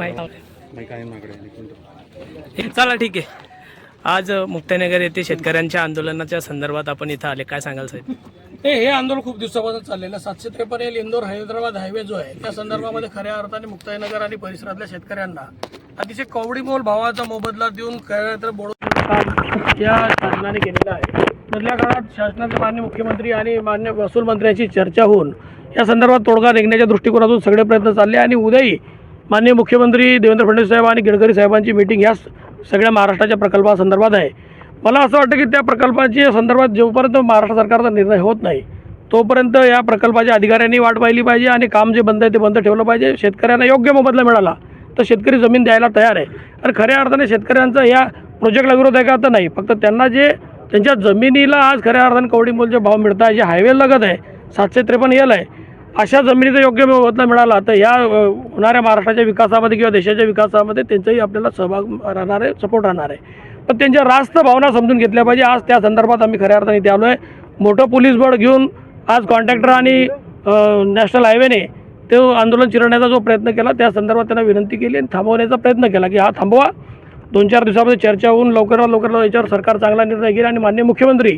माहिती काय चला ठीक आहे. आज मुक्ताईनगर येथे शेतकऱ्यांच्या आंदोलनाच्या संदर्भात आपण इथं आले. काय सांगाल साहेब? हे हे आंदोलन खूप दिवसापासून चाललेलं आहे. सातशे त्रेपन्न एल इंदोर हैदराबाद हायवे जो आहे त्या संदर्भामध्ये खऱ्या अर्थाने मुक्ताईनगर आणि परिसरातल्या शेतकऱ्यांना अतिशय कवडीमोल भावाचा मोबदला देऊन खऱ्या तर बोडो या शासनाने केलेलं आहे. मधल्या काळात शासनाचे मान्य मुख्यमंत्री आणि मान्य महसूल मंत्र्यांशी चर्चा होऊन या संदर्भात तोडगा निघण्याच्या दृष्टिकोनातून सगळे प्रयत्न चालले आणि उद्याही माननीय मुख्यमंत्री देवेंद्र फडणवीस साहेब आणि गडकरी साहेबांची मीटिंग या सगळ्या महाराष्ट्राच्या प्रकल्पासंदर्भात आहे. मला असं वाटतं की त्या प्रकल्पाच्या संदर्भात जोपर्यंत महाराष्ट्र सरकारचा निर्णय होत नाही तोपर्यंत या प्रकल्पाच्या अधिकाऱ्यांनी वाट पाहिली पाहिजे आणि काम जे बंद आहे ते बंद ठेवलं पाहिजे. शेतकऱ्यांना योग्य मोबदला मिळाला तर शेतकरी जमीन द्यायला तयार आहे. आणि खऱ्या अर्थाने शेतकऱ्यांचा या प्रोजेक्टला विरोध आहे का तर नाही. फक्त त्यांना जे त्यांच्या जमिनीला आज खऱ्या अर्थाने कवडी मोलचे भाव मिळत आहे जे हायवे लगत आहे सातशे त्रेपन्न एल आहे. अशा जमिनीचा योग्य मोबदला मिळाला तर या होणाऱ्या महाराष्ट्राच्या विकासामध्ये किंवा देशाच्या विकासामध्ये त्यांचाही आपल्याला सहभाग राहणार आहे सपोर्ट राहणार आहे. पण त्यांच्या रास्त भावना समजून घेतल्या पाहिजे. आज त्या संदर्भात आम्ही खऱ्या अर्थाने इथे आलो आहे मोठं पोलीस बळ घेऊन आज कॉन्ट्रॅक्टर आणि नॅशनल हायवेने तो आंदोलन चिरण्याचा जो प्रयत्न केला त्या संदर्भात त्यांना विनंती केली आणि थांबवण्याचा प्रयत्न केला की हा थांबवा. दोन चार दिवसामध्ये चर्चा होऊन लवकरात लवकर याच्यावर सरकार चांगला निर्णय घेईल आणि मान्य मुख्यमंत्री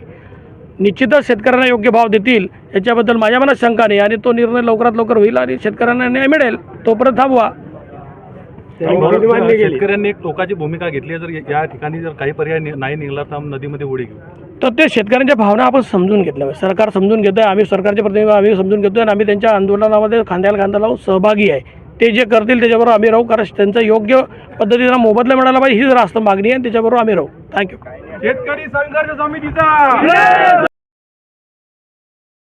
निश्चितच शेतकऱ्यांना योग्य भाव देतील. याच्याबद्दल माझ्या मनात शंका नाही आणि तो निर्णय लवकरात लवकर होईल आणि शेतकऱ्यांना न्याय मिळेल. तोपर्यंत थांबवा. शेतकऱ्यांनी एक टोकाची भूमिका घेतली आहे जर या ठिकाणी जर काही पर्याय नि- नाही निघाला तर नदीमध्ये उडी घेऊ. तर ते शेतकऱ्यांच्या भावना आपण समजून घेतल्या पाहिजे. सरकार समजून घेतो आहे आम्ही सरकारचे प्रतिनिधी आम्ही समजून घेतो आणि आम्ही त्यांच्या आंदोलनामध्ये खांद्याला खांदा लावून सहभागी आहे. ते जे करतील त्याच्याबरोबर आम्ही राहू कारण त्यांचा योग्य पद्धतीनं मोबदला मिळाला पाहिजे हीच रास्त मागणी आहे आणि त्याच्याबरोबर आम्ही राहू. थँक्यू शेतकरी संघर्ष समितीचा.